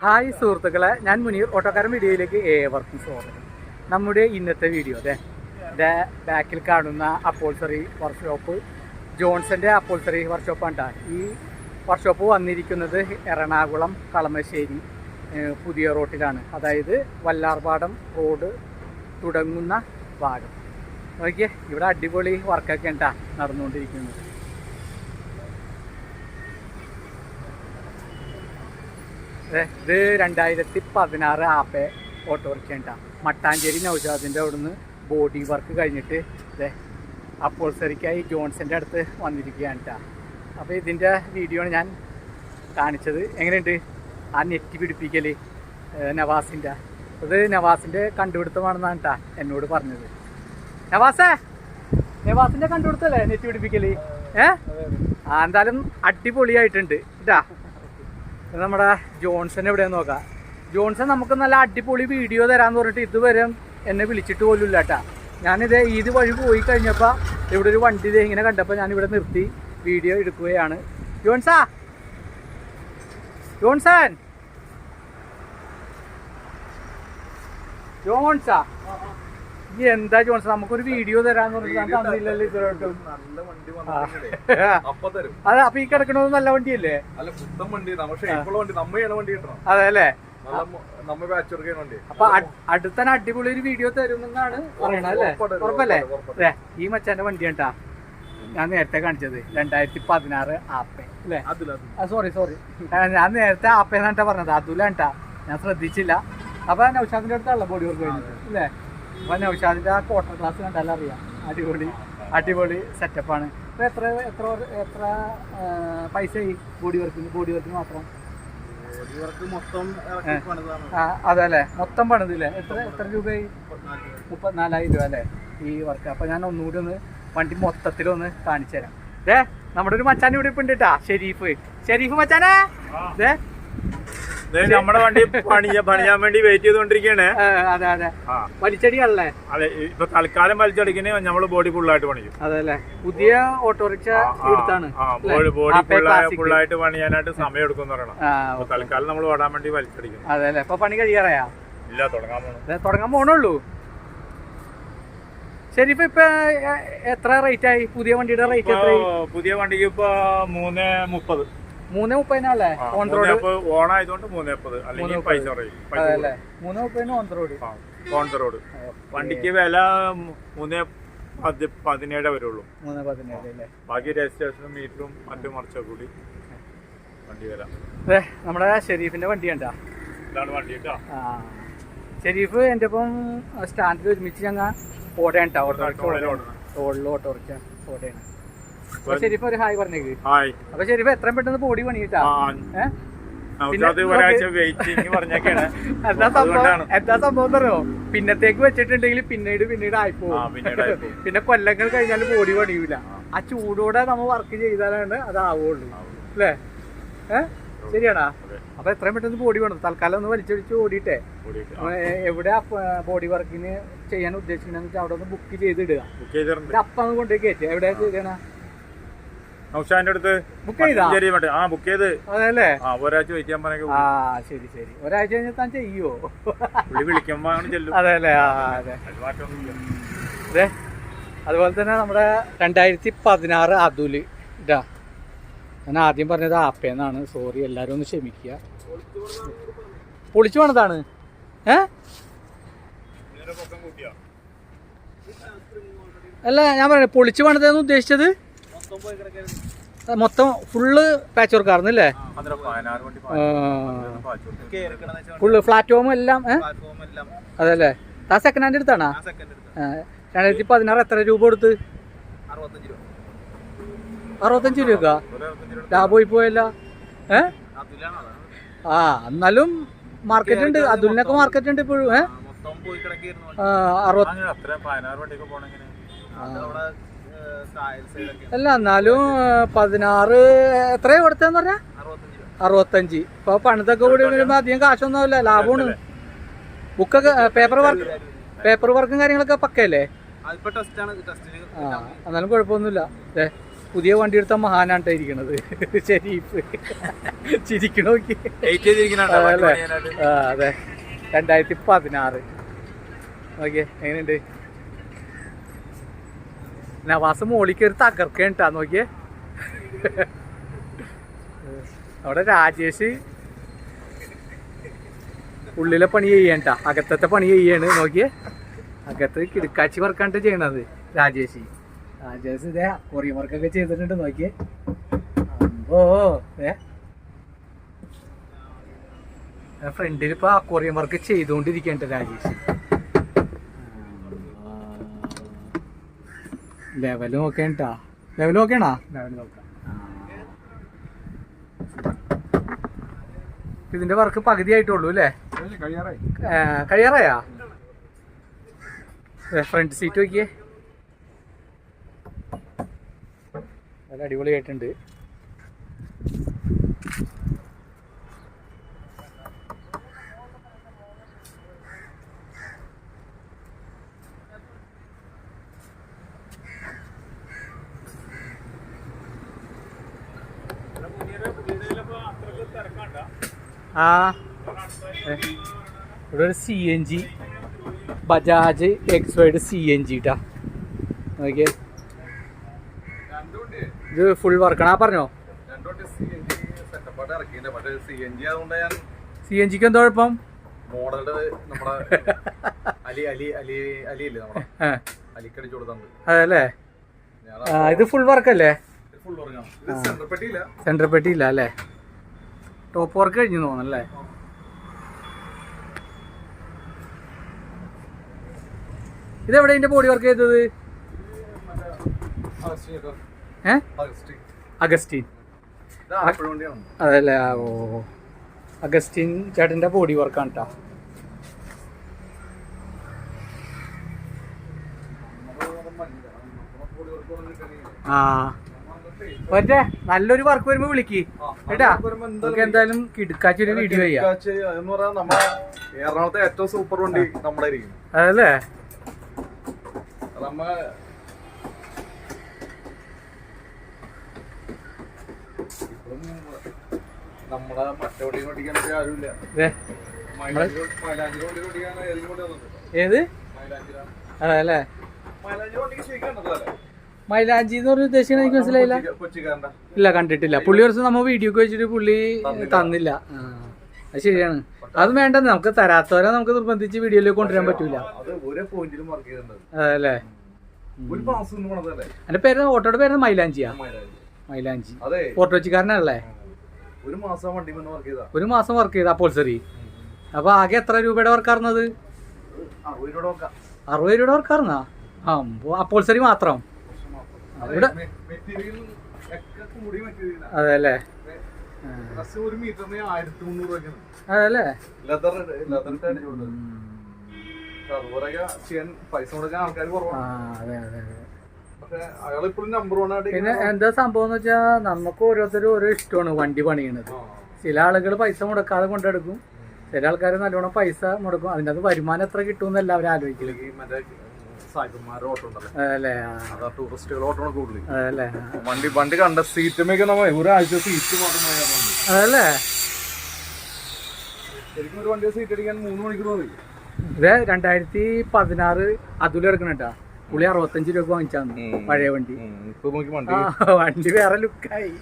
Hi സുഹൃത്തുക്കളെ ഞാൻ മുനീർ ഓട്ടോക്കാരൻ വീഡിയോയിലേക്ക് ഏവർക്കും സ്വാഗതം. നമ്മുടെ ഇന്നത്തെ വീഡിയോ അതെ ഇതേ ബാക്കിൽ കാണുന്ന അപ്പോൾസറി വർക്ക്ഷോപ്പ് ജോൺസന്റെ അപ്പോൾസറി വർക്ക്ഷോപ്പാണ്. ഈ വർക്ക്ഷോപ്പ് വന്നിരിക്കുന്നത് എറണാകുളം കളമശ്ശേരി പുതിയ റോട്ടിലാണ്. അതായത് വല്ലാർപാടം റോഡ് തുടങ്ങുന്ന ഭാഗം. നോക്കിയേ ഇവിടെ അടിപൊളി വർക്കൊക്കെ ഉണ്ടാ നടന്നുകൊണ്ടിരിക്കുന്നത്. ഇത് രണ്ടായിരത്തി പതിനാറ് ആപ്പെ ഓട്ടോറിക്ഷ ഉണ്ടാ മട്ടാഞ്ചേരി നൗഷാദിന്റെ അവിടുന്ന് ബോഡി വർക്ക് കഴിഞ്ഞിട്ട് ഇതേ അപ്പോൾസറിക്കായി ജോൺസന്റെ അടുത്ത് വന്നിരിക്കുകയാണ് കേട്ടോ അപ്പോൾ ഇതിന്റെ വീഡിയോ ആണ് ഞാൻ കാണിച്ചത്. എങ്ങനെയുണ്ട്? ആ നെറ്റ് പിടിപ്പിക്കൽ നവാസിന്റെ അത് നവാസിന്റെ കണ്ടുപിടുത്തമാണെന്നാണ് കേട്ടോ എന്നോട് പറഞ്ഞത്. നവാസേ നവാസിന്റെ കണ്ടുപിടുത്തല്ലേ നെറ്റ് പിടിപ്പിക്കൽ ഏ? എന്തായാലും അടിപൊളിയായിട്ടുണ്ട്. ഇത്. നമ്മുടെ ജോൺസൺ എവിടെയാന്ന് നോക്കാം. ജോൺസൺ നമുക്ക് നല്ല അടിപൊളി വീഡിയോ തരാന്ന് പറഞ്ഞിട്ട് ഇതുവരെ എന്നെ വിളിച്ചിട്ട് പോലും ഇല്ല ഞാനിത് ഇത് വഴി പോയി കഴിഞ്ഞപ്പോൾ ഇവിടെ ഒരു വണ്ടി ഇത് ഇങ്ങനെ കണ്ടപ്പോൾ ഞാൻ ഇവിടെ നിർത്തി വീഡിയോ എടുക്കുകയാണ്. ജോൺസാ? ജോൺസൺ ജോൺസാ? ഈ എന്താ ചോദിച്ചത് നമുക്കൊരു വീഡിയോ തരാന്ന് പറഞ്ഞിട്ട് തന്നില്ലല്ലോ നല്ല വണ്ടി ആ. വന്നിട്ടുണ്ടെങ്കിലേ അപ്പൊ തരും. അതെ അപ്പൊ ഈ കിടക്കണത് നല്ല വണ്ടിയല്ലേ? അല്ല പുത്തൻ വണ്ടി വണ്ടി നമ്മയാണ് വണ്ടി കിട്ടണം? അതെ അല്ലേ? നമ്മ ബാച്ച് വർക്ക് വണ്ടി. അപ്പൊ അടുത്ത അടിപൊളി ഒരു വീഡിയോ തരുമെന്നാണ് പറയണത് അല്ലേ? ഉറപ്പല്ലേ? ഈ മച്ചാന്റെ വണ്ടി കേട്ടാ ഞാൻ നേരത്തെ കാണിച്ചത് രണ്ടായിരത്തി പതിനാറ് ആപ്പേ അല്ലേ? സോറി സോറി ഞാൻ നേരത്തെ ആപ്പേന്നാട്ടാ പറഞ്ഞത് കേട്ടാ ഞാൻ ശ്രദ്ധിച്ചില്ല. അപ്പൊ നൗഷാദിന്റെ അടുത്തുള്ള ബോഡി വർക്ക് കഴിഞ്ഞത് അല്ലേ? അപ്പൊ നൗഷാദിന്റെ ആ ക്വാർട്ടർ ക്ലാസ് കണ്ടാലും അറിയാം. അടിപൊളി അടിപൊളി സെറ്റപ്പാണ് ഇപ്പം എത്ര എത്ര എത്ര പൈസ ഈ ബോഡി വർക്കിന് ബോഡി വർക്കിന് മാത്രം? അതല്ലേ? മൊത്തം പണിതില്ലേ എത്ര എത്ര രൂപയായി? മുപ്പത്തിനാലായിരം രൂപ അല്ലേ? ഈ വർക്ക് അപ്പോൾ ഞാൻ ഒന്നുകൂടി ഒന്ന് വണ്ടി മൊത്തത്തിലൊന്ന് കാണിച്ചു തരാം. ഏ നമ്മുടെ ഒരു മച്ചാൻ ഇവിടെ ഇപ്പം ഉണ്ട് കേട്ടാ ഷെരീഫ്. ഷെരീഫ് മച്ചാനേ? ദേ നമ്മുടെ വണ്ടി പണിയ പണിയാൻ വേണ്ടി വെയിറ്റ് ചെയ്തോണ്ടിരിക്കണേ അതെ അതെ. വലിച്ചടിയാണല്ലേ? അതെ ഇപ്പൊ തൽക്കാലം വലിച്ചടിക്കണേ. നമ്മൾ ബോഡി ഫുള്ളായിട്ട് പണിയും. അതെ അല്ലേ പുതിയ ഓട്ടോറിക്ഷ എടുത്താണ്. ബോഡി. ഫുള്ളായിട്ട് പണിയാനായിട്ട് സമയം എടുക്കും തൽക്കാലം നമ്മൾ ഓടാൻ വേണ്ടി വലിച്ചടിക്കും അതെ അല്ലേ ഇപ്പൊ പണി കഴിയാറായാ? ഇല്ല തുടങ്ങാൻ തുടങ്ങാൻ പോണുള്ളൂ. ശരി ഇപ്പൊ ഇപ്പൊ എത്ര റേറ്റ് ആയി? പുതിയ വണ്ടിയുടെ റേറ്റ് എത്ര പുതിയ വണ്ടിക്ക് ഇപ്പൊ മൂന്ന് മുപ്പത്. മൂന്ന് മുപ്പതിനാളേ ഓൺ റോഡ് ഓണായതുകൊണ്ട് മൂന്നേ മുപ്പത് അല്ലെങ്കിൽ മൂന്ന് പൈസ. അല്ലേ? മുപ്പതിന് ഓൺ റോഡ് ഓൺ റോഡ് വണ്ടിക്ക് വില മൂന്നേ പതി പതിനേഴേ വരുള്ളൂ. മൂന്നേ പതിനേഴ് അല്ലേ ബാക്കി രജിസ്ട്രേഷനും മീറ്ററും മറ്റു മറിച്ച കൂടി വണ്ടി വില അതെ നമ്മുടെ ഷെരീഫിന്റെ വണ്ടി കണ്ടാ? ഇതാണ് വണ്ടി കേട്ടോ. ഷെരീഫ് എന്റെ ഒപ്പം സ്റ്റാൻഡിൽ ഒരുമിച്ച് ഞങ്ങൾ ഓടയാണ് ടവർ റോഡിൽ ടോളിൽ ഓടണം. ടോളിൽ ഓട്ടോറിക്ഷ ഓടയാണ്. അപ്പൊ ഷെരീഫ് ഒരു ഹായ് പറഞ്ഞേക്ക്. ഹായ്. അപ്പൊ ഷെരീഫ് എത്രയും പെട്ടെന്ന് പണിയിട്ടാ? എന്താ സംഭവം അറിയോ പിന്നത്തേക്ക് വെച്ചിട്ടുണ്ടെങ്കിൽ പിന്നീട് പിന്നീട് ആയിപ്പോവും. ആ, പിന്നീട് ആയിപ്പോവും. പിന്നെ കൊല്ലങ്ങൾ കഴിഞ്ഞാൽ ബോഡി പണിയൂല. ആ ചൂടോടെ നമ്മൾ വർക്ക് ചെയ്താലാണ് അതാവുള്ളൂ. അല്ലേ? ഏ? ശരിയാണാ? അതെ. അപ്പൊ എത്രയും പെട്ടെന്ന് ബോഡി വേണം. തൽക്കാലം ഒന്ന് വലിച്ചൊടിച്ച് ഓടിയിട്ടെ. എവിടെ ബോഡി വർക്കിന് ചെയ്യാൻ ഉദ്ദേശിക്കണെന്ന് വെച്ചാൽ അവിടെ ഒന്ന് ബുക്ക് ചെയ്തിടുക. അപ്പൊ കൊണ്ടുപോയി കയറ്റി എവിടെ ചെയ്യണ? നൗഷാദിന്റെ അടുത്ത് ബുക്ക് ചെയ്താ? ആ ബുക്ക് ചെയ്ത്. അതല്ലേ ആ ഒരാഴ്ച വെയിറ്റ് ചെയ്യാൻ പറഞ്ഞ ആ ശരി ശരി. ഒരാഴ്ച കഴിഞ്ഞാൽ താൻ ചെയ്യോ? പുള്ളി വിളിക്കുമ്പോ ചെല്ലും. അതെല്ലേ ആ അതെ. അത് അതെ അതുപോലെ തന്നെ നമ്മുടെ രണ്ടായിരത്തി പതിനാറ് അതുൽ. ഇതാ. ഞാൻ ആദ്യം പറഞ്ഞത് ആപ്പേന്നാണ് സോറി എല്ലാവരും ഒന്ന് ക്ഷമിക്കുക. പൊളിച്ചു വേണതാണ് ഏ? അല്ല ഞാൻ പറഞ്ഞു പൊളിച്ചു വേണതെന്ന് ഉദ്ദേശിച്ചത്? മൊത്തം ഫുള്ള് പാച്ച് വർക്ക് ആയിരുന്നല്ലേ അല്ലേ ഫുള്ള് ഫ്ലാറ്റ് പ്ലാറ്റ്ഫോം എല്ലാം അതല്ലേ? ആ സെക്കൻഡ് ഹാൻഡ് എടുത്താണോ? രണ്ടായിരത്തി പതിനാറ് എത്ര രൂപ കൊടുത്ത്? അറുപത്തഞ്ച് രൂപ. ലാഭമായി പോയല്ല? ഏ? ആ എന്നാലും മാർക്കറ്റ് ഉണ്ട്. അതുലിനൊക്കെ മാർക്കറ്റ് ഉണ്ട് ഇപ്പോഴും ഏ? മൊത്തം അല്ല എന്നാലും പതിനാറ് എത്രയാ കൊടുത്തതെന്ന് പറഞ്ഞാ? അറുപത്തഞ്ച് ഇപ്പൊ പണിതൊക്കെ കൂടി വരുമ്പോ അധികം കാശൊന്നുമില്ല ലാഭമാണ്. ബുക്കൊക്കെ പേപ്പർ വർക്ക് പേപ്പർ വർക്കും കാര്യങ്ങളൊക്കെ പക്കയല്ലേ? ആ എന്നാലും കുഴപ്പമൊന്നുമില്ല. ദേ, പുതിയ വണ്ടി എടുത്ത മഹാനാണ് ഇരിക്കണത്. ശരീഫ്. ചിരിക്കണ നോക്കി. വെയിറ്റ് ചെയ്തിരിക്കുന്നുണ്ടോ വണ്ടി അതല്ലേ? പണിയാനായിട്ട്? ആ അതെ. രണ്ടായിരത്തി പതിനാറ്. ഓക്കെ എങ്ങനെയുണ്ട്? നവാസ് മോളിൽ കയറി തകർക്കേണ്ടാ നോക്കിയേ. അവിടെ രാജേഷ് ഉള്ളിലെ പണി ചെയ്യണ്ട അകത്തത്തെ പണി ചെയ്യാണ് നോക്കിയേ. അകത്ത് കിടക്കാച്ചി വർക്കാണ്ട് ചെയ്യണത് രാജേഷ്. രാജേഷ് ഇതേ കൊറിയ വർക്കൊക്കെ ചെയ്തിട്ടുണ്ട് നോക്കിയേ. അമ്പോ ഏ ഫ്രണ്ടിൽ ഇപ്പൊ അക്വറിയം വർക്ക് ചെയ്തുകൊണ്ടിരിക്കണ്ട രാജേഷ്. ലെവൽ നോക്കേണ്ടാ ലെവൽ ആണോ? ലെവൽ നോക്കാം ഇതിന്റെ വർക്ക് പകുതി ആയിട്ടുള്ളൂ അല്ലേ? കഴിയാറായാ. ഫ്രണ്ട് സീറ്റ് നോക്കിയേ. നല്ല അടിപൊളിയായിട്ടുണ്ട്. ആ. ഇവിടെ ഒരു C N G Bajaj X wide C N G ട്ടാ. നോക്കിയേ. ഇത് ഫുൾ വർക്കണാ പറഞ്ഞോ. സി എൻ ജിക്ക് എന്താ കുഴപ്പം? അതെല്ലേ? ഇത് ഫുൾ വർക്കല്ലേ അല്ലേ? സെൻട്രൽ പെട്ടിയില്ല അല്ലേ? ടോപ്പ് വർക്ക് കഴിഞ്ഞു തോന്നല്ലേ ഇതെവിടെ ഇതിന്റെ ബോഡി വർക്ക് ചെയ്തത്? ഏ? അഗസ്റ്റിൻ. അതല്ലേ? ഓ അഗസ്റ്റീൻ ചേട്ടന്റെ ബോഡി വർക്കാണ് കേട്ടോ ആ. മറ്റേ നല്ലൊരു വർക്ക് വരുമ്പോ വിളിക്ക്. കേട്ടാ? നമുക്ക് എന്തായാലും കിടുക്കാച്ചി ഒരു വീഡിയോ ചെയ്യാം. എറണാകുളത്തെ ഏറ്റവും സൂപ്പർ വണ്ടി നമ്മുടെ ആയിരിക്കും അതല്ലേ? അത് നമ്മ ഇപ്പം നമ്മുടെ മറ്റേ വണ്ടി ഓടിക്കാൻ ആരുമില്ല. ഏത്? അതെ അതല്ലേ? മൈലാഞ്ചി വണ്ടിക്ക് ശരിക്കാണ്ടല്ലേ മൈലാഞ്ചി എന്ന് പറഞ്ഞ ഉദ്ദേശിക്കണ എനിക്ക് മനസ്സിലായില്ല. ഇല്ല കണ്ടിട്ടില്ല. പുള്ളി കുറച്ച് നമ്മ വീഡിയോക്ക് വെച്ചിട്ട് പുള്ളി തന്നില്ല. അത് ശരിയാണ്. അത് വേണ്ടെന്ന് നമുക്ക് തരാത്തവരെ നമുക്ക് നിർബന്ധിച്ച് വീഡിയോയിലേക്ക് കൊണ്ടുവരാൻ പറ്റൂല. അതല്ലേ? എന്റെ പേര് ഓട്ടോയുടെ പേര് മൈലാഞ്ചിയാ. മൈലാഞ്ചി. ഓട്ടോ വെച്ചിക്കാരനല്ലേ ഒരു മാസം വണ്ടി വർക്ക് ചെയ്ത. ഒരു മാസം വർക്ക് ചെയ്ത അപ്പോൾസറി അപ്പൊ ആകെ എത്ര രൂപയുടെ വർക്കാർന്നത് അറുപത് രൂപയുടെ വർക്കാർന്നാ ആ. അപ്പോൾസറി മാത്രം. ഇവിടെ അതെല്ലേ അതല്ലേ അതെ അതെ അതെ. പക്ഷെ അയാൾ ഇപ്പോഴും നമ്പർ വൺ ആയിട്ട് പിന്നെ എന്താ സംഭവം എന്ന് വെച്ചാൽ നമുക്ക് ഓരോരുത്തരും ഓരോ ഇഷ്ടമാണ് വണ്ടി പണിയണത്. ചില ആളുകൾ പൈസ മുടക്കാതെ കൊണ്ടെടുക്കും. ചില ആൾക്കാർ നല്ലോണം പൈസ മുടക്കും. അതിന്റെ അത് വരുമാനം എത്ര കിട്ടും എന്നല്ല ആലോചിക്കില്ല ഈ മറ്റേ സായിപ്പന്മാരുടെ ഓട്ടോ ഉണ്ടല്ലോ. കൂടുതൽ വണ്ടി വണ്ടി കണ്ട സീറ്റ് മേക്കുന്ന ഒരാഴ്ച സീറ്റ് മാത്രം അതല്ലേ ശരിക്കും ഒരു വണ്ടി സീറ്റ് അടിക്കാൻ മൂന്ന് മണിക്കൂർ മതി. ഇത് രണ്ടായിരത്തി പതിനാറ് അതുല എടുക്കണട്ടാ പുള്ളി അറുപത്തഞ്ച് രൂപ വാങ്ങിച്ചാന്ന് പഴയ വണ്ടി. വണ്ടി. വേറെ ലുക്കായി.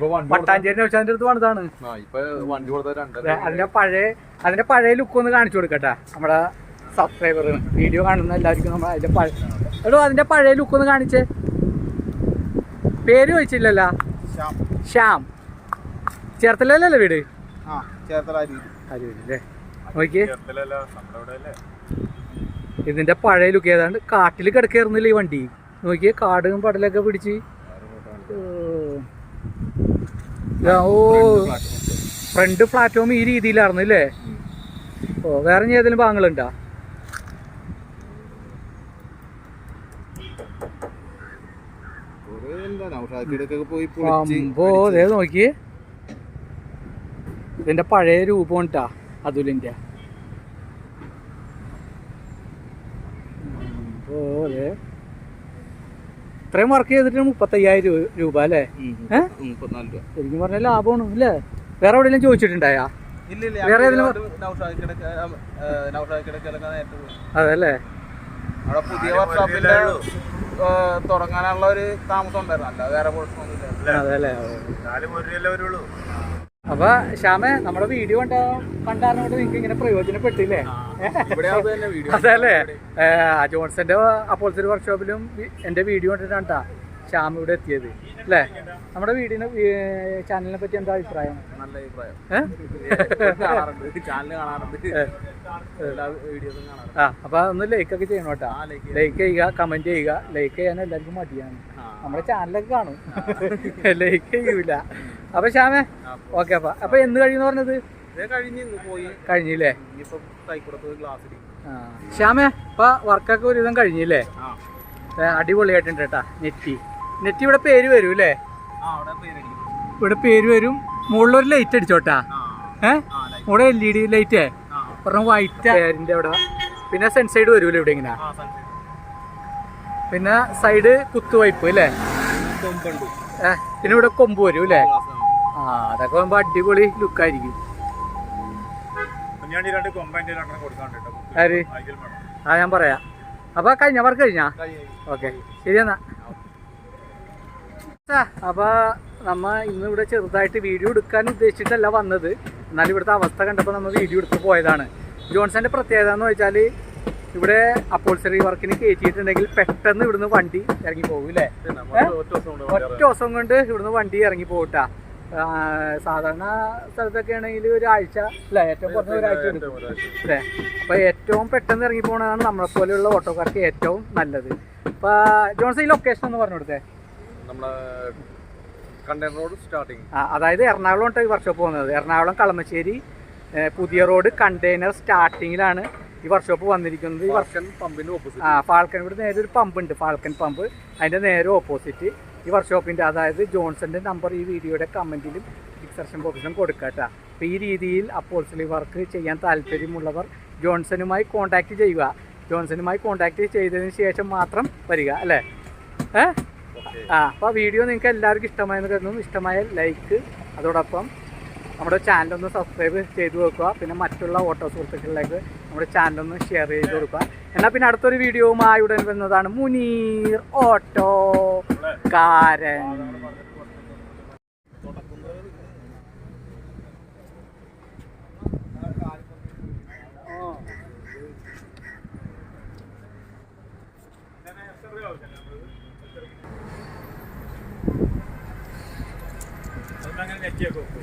പട്ടാഞ്ചേരി മട്ടാഞ്ചേരി നൗഷാദിന്റെ അടുത്ത് ദേ, അതിന്റെ പഴയ അതിന്റെ പഴയ ലുക്ക് ഒന്ന് കാണിച്ചു കൊടുക്കട്ടെ. നമ്മുടെ സബ്സ്ക്രൈബറിന് വീഡിയോ കാണുന്ന എല്ലാവർക്കും നമ്മൾ അതിന്റെ പഴയ എടോ അതിന്റെ പഴയ ലുക്ക് ഒന്ന് കാണിച്ചേ. പേര് ചോദിച്ചില്ലല്ല. ശ്യാം. ചേർത്തലല്ലേ വീട്? അല്ലേ നോക്കിയേ. ഇതിന്റെ പഴയ ലുക്ക് ഏതാണ്ട് കാട്ടിൽ കിടക്കായിരുന്നില്ല ഈ വണ്ടി. നോക്കിയേ കാടും പടലൊക്കെ പിടിച്ച്. ഓ. ഫ്രണ്ട് പ്ലാറ്റ്ഫോം ഈ രീതിയിലായിരുന്നു അല്ലേ ഓ വേറെ ഏതെങ്കിലും ഭാഗങ്ങളുണ്ടോ? അമ്പോ നോക്കി ഇതിന്റെ പഴയ രൂപം ഉണ്ടാ അതുലിന്റെ. പോലെ ഇത്രയും വർക്ക് ചെയ്തിട്ട് മുപ്പത്തയ്യായിരം രൂപ അല്ലേ? ശരിക്കും പറഞ്ഞാൽ ലാഭമാണ് അല്ലേ? വേറെ എവിടെയെങ്കിലും ചോദിച്ചിട്ടുണ്ടായാ? വേറെ ഏതെങ്കിലും അതല്ലേ അവിടെ പുതിയ വർക്ക്ഷോപ്പിന്റെ തുടങ്ങാനുള്ള ഒരു താമസം ഉണ്ടായിരുന്നു. വേറെ അപ്പൊ ശ്യാമേ നമ്മുടെ വീഡിയോ കണ്ട കണ്ടാറിനോട് നിങ്ങൾക്ക് ഇങ്ങനെ പ്രയോജനപ്പെട്ടില്ലേ? ഇവിടെ തന്നെ വീഡിയോ അതല്ലേ ജോൺസന്റെ അപ്പോഴത്തെ ഒരു വർക്ക്ഷോപ്പിലും എന്റെ വീഡിയോ കണ്ടിട്ടാണ് ട്ടാ ശ്യാം ഇവിടെ എത്തിയത്. അല്ലേ? നമ്മുടെ വീടിനെ ചാനലിനെ പറ്റി എന്താ അഭിപ്രായം? നല്ല അഭിപ്രായം. ചാനൽ കാണാറുണ്ട്? ആ അപ്പൊ ഒന്ന് ലൈക്ക് ഒക്കെ ചെയ്യണം കേട്ടാ. ലൈക്ക് ചെയ്യുക കമന്റ് ചെയ്യുക ലൈക്ക് ചെയ്യാൻ എല്ലാവർക്കും മടിയാണ്. നമ്മുടെ ചാനലൊക്കെ കാണും. ലൈക്ക് ചെയ്യൂല. അപ്പൊ ശ്യാമേ ഓക്കെ അപ്പൊ അപ്പൊ എന്ന് കഴിയുന്ന പറഞ്ഞത്? കഴിഞ്ഞില്ലേ. ശ്യാമേ ഇപ്പൊ വർക്കൊക്കെ ഒരുവിധം കഴിഞ്ഞില്ലേ? അടിപൊളിയായിട്ടുണ്ട് കേട്ടാ നെറ്റി. നെറ്റി ഇവിടെ പേര് വരും അല്ലേ? ഇവിടെ പേര് വരും. മുകളിലൊരു ലൈറ്റ് അടിച്ചോട്ടാ. ഏഹ്. ഇവിടെ എൽ ഇ ഡി ലൈറ്റേ പറഞ്ഞ വൈറ്റ് അവിടെ. പിന്നെ സെൻ സൈഡ് വരൂല ഇവിടെ ഇങ്ങനെ. പിന്നെ സൈഡ് കുത്തുവയ്പ് അല്ലേ? ഏഹ് പിന്നെ ഇവിടെ കൊമ്പ് വരും അല്ലേ. ആ അതൊക്കെ ആകുമ്പോ അടിപൊളി ലുക്കായിരിക്കും ആ ഞാൻ പറയാം. അപ്പൊ കഴിഞ്ഞ? വർക്ക് കഴിഞ്ഞാ. ഓക്കെ ശരി എന്നാ. ആ, അപ്പൊ നമ്മ ഇന്ന് ഇവിടെ ചെറുതായിട്ട് വീഡിയോ എടുക്കാൻ ഉദ്ദേശിച്ചിട്ടല്ല വന്നത്. എന്നാലും ഇവിടുത്തെ അവസ്ഥ കണ്ടപ്പോൾ നമ്മൾ വീഡിയോ എടുത്ത് പോയതാണ്. ജോൺസന്റെ പ്രത്യേകത എന്ന് വെച്ചാൽ ഇവിടെ അപ്പോൾസറി വർക്കിന് കയറ്റിയിട്ടുണ്ടെങ്കിൽ പെട്ടെന്ന് ഇവിടുന്ന് വണ്ടി ഇറങ്ങി പോകും നമ്മൾ ഒറ്റ ദിവസം കൊണ്ട് ഇവിടുന്ന് വണ്ടി ഇറങ്ങി പോകട്ടാ സാധാരണ സ്ഥലത്തൊക്കെ ആണെങ്കിൽ ഒരാഴ്ച അല്ല? ഏറ്റവും കുറഞ്ഞ ഒരാഴ്ച. അല്ലേ? അപ്പൊ ഏറ്റവും പെട്ടെന്ന് ഇറങ്ങി പോകണതാണ് നമ്മളെ പോലെയുള്ള ഓട്ടോക്കാർക്ക് ഏറ്റവും നല്ലത്. അപ്പൊ ജോൺസൺ ഈ ലൊക്കേഷൻ ഒന്ന് പറഞ്ഞു കൊടുത്തേ. നമ്മളെ കണ്ടെയ്നർ റോഡ് സ്റ്റാർട്ടിങ്. അതായത് എറണാകുളം ഈ വർക്ക്ഷോപ്പ് പോകുന്നത്. എറണാകുളം കളമശ്ശേരി പുതിയ റോഡ് കണ്ടെയ്നർ സ്റ്റാർട്ടിങ്ങിലാണ് ഈ വർക്ക്ഷോപ്പ് വന്നിരിക്കുന്നത്. ഈ വർഷം വർഷൻ പമ്പിന്റെ ഓപ്പോസിറ്റ് ആ ഫാൽക്കൻ ഇവിടെ നേരെ ഒരു പമ്പ് ഉണ്ട് ഫാൽക്കൻ പമ്പ് അതിന്റെ നേരെ ഓപ്പോസിറ്റ് ഈ വർക്ക്ഷോപ്പിന്റെ അതായത് ജോൺസന്റെ നമ്പർ ഈ വീഡിയോയുടെ കമന്റിലും ഡിസ്ക്രിപ്ഷൻ ബോക്സിലും കൊടുക്കട്ടെ അപ്പോൾ ഈ രീതിയിൽ അപ്പോൾസിലി വർക്ക് ചെയ്യാൻ താല്പര്യമുള്ളവർ ജോൺസണുമായി കോൺടാക്റ്റ് ചെയ്യുക. ജോൺസണുമായി കോൺടാക്റ്റ് ചെയ്തതിന് ശേഷം മാത്രം വരിക അല്ലേ? ഏ? ഓക്കെ ആ അപ്പോൾ വീഡിയോ നിങ്ങൾക്ക് എല്ലാവർക്കും ഇഷ്ടമായെന്ന് കരുതുന്നു. ഇഷ്ടമായ ലൈക്ക് അതോടൊപ്പം നമ്മുടെ ചാനലൊന്ന് സബ്സ്ക്രൈബ് ചെയ്ത് വെക്കുക. പിന്നെ മറ്റുള്ള ഓട്ടോ സുഹൃത്തുക്കളിലേക്ക് നമ്മുടെ ചാനലൊന്ന് ഷെയർ ചെയ്ത് കൊടുക്കുക. എന്നാൽ പിന്നെ അടുത്തൊരു വീഡിയോവുമായി ഉടൻ വരുന്നതാണ് മുനീർ ഓട്ടോ കാരൻ. México.